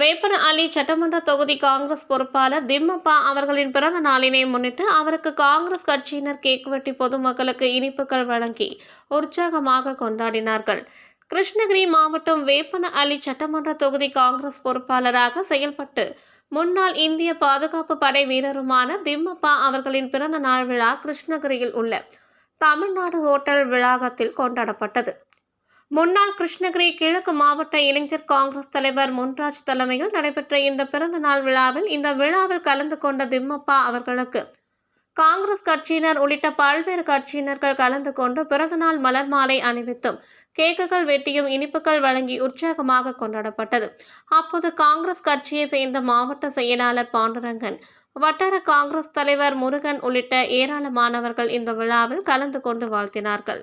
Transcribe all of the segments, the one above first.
வேப்பன அலி சட்டமன்ற தொகுதி காங்கிரஸ் பொறுப்பாளர் திம்மப்பா அவர்களின் பிறந்த நாளினை முன்னிட்டு அவருக்கு காங்கிரஸ் கட்சியினர் கேக் வெட்டி பொதுமக்களுக்கு இனிப்புகள் வழங்கி உற்சாகமாக கொண்டாடினார்கள். கிருஷ்ணகிரி மாவட்டம் வேப்பன அலி சட்டமன்ற தொகுதி காங்கிரஸ் பொறுப்பாளராக செயல்பட்டு முன்னாள் இந்திய பாதுகாப்பு படை வீரருமான திம்மப்பா அவர்களின் பிறந்த நாள் விழா கிருஷ்ணகிரியில் உள்ள தமிழ்நாடு ஹோட்டல் விழாகத்தில் கொண்டாடப்பட்டது. முன்னாள் கிருஷ்ணகிரி கிழக்கு மாவட்ட இளைஞர் காங்கிரஸ் தலைவர் முன்ராஜ் தலைமையில் நடைபெற்ற இந்த பிறந்த நாள் விழாவில் இந்த விழாவில் கலந்து கொண்ட திம்மப்பா அவர்களுக்கு காங்கிரஸ் கட்சியினர் உள்ளிட்ட பல்வேறு கட்சியினர்கள் கலந்து கொண்டு பிறந்தநாள் மலர் மாலை அணிவித்தும் கேக்குகள் வெட்டியும் இனிப்புகள் வழங்கி உற்சாகமாக கொண்டாடப்பட்டது. அப்போது காங்கிரஸ் கட்சியை சேர்ந்த மாவட்ட செயலாளர் பாண்டுரங்கன் வட்டார காங்கிரஸ் தலைவர் முருகன் உள்ளிட்ட ஏராளமானவர்கள் இந்த விழாவில் கலந்து கொண்டு வாழ்த்தினார்கள்.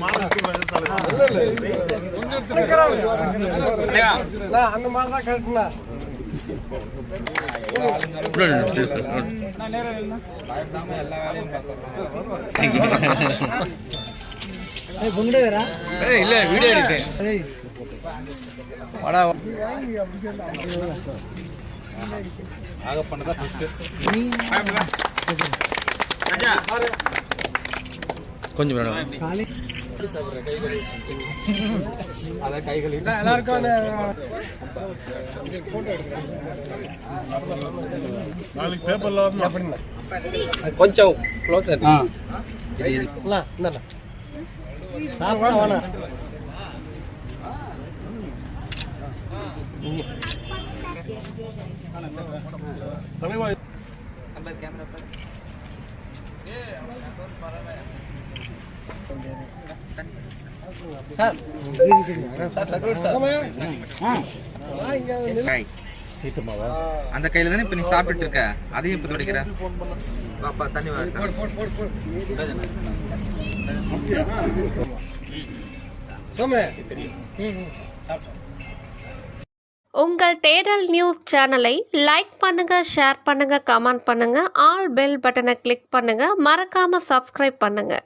மாநிலத்துக்கு வந்து தலைவர். இல்ல வீடியோ எடுத்து வாடா கொஞ்சம் மேடம் நாளைக்கு பேப்பர்ல வரணும். கொஞ்சம் அந்த கையில தானே இப்ப நீ சாப்பிட்டுட்டு இருக்க? அதையும் இப்ப துடைக்கிற? பாப்பா தண்ணி. உங்கள் தேடல் நியூஸ் சேனலை லைக் பண்ணுங்க ஷேர் பண்ணுங்க கமெண்ட் பண்ணுங்க ஆல் பெல் பட்டனை கிளிக் பண்ணுங்க மறக்காம சப்ஸ்கிரைப் பண்ணுங்க.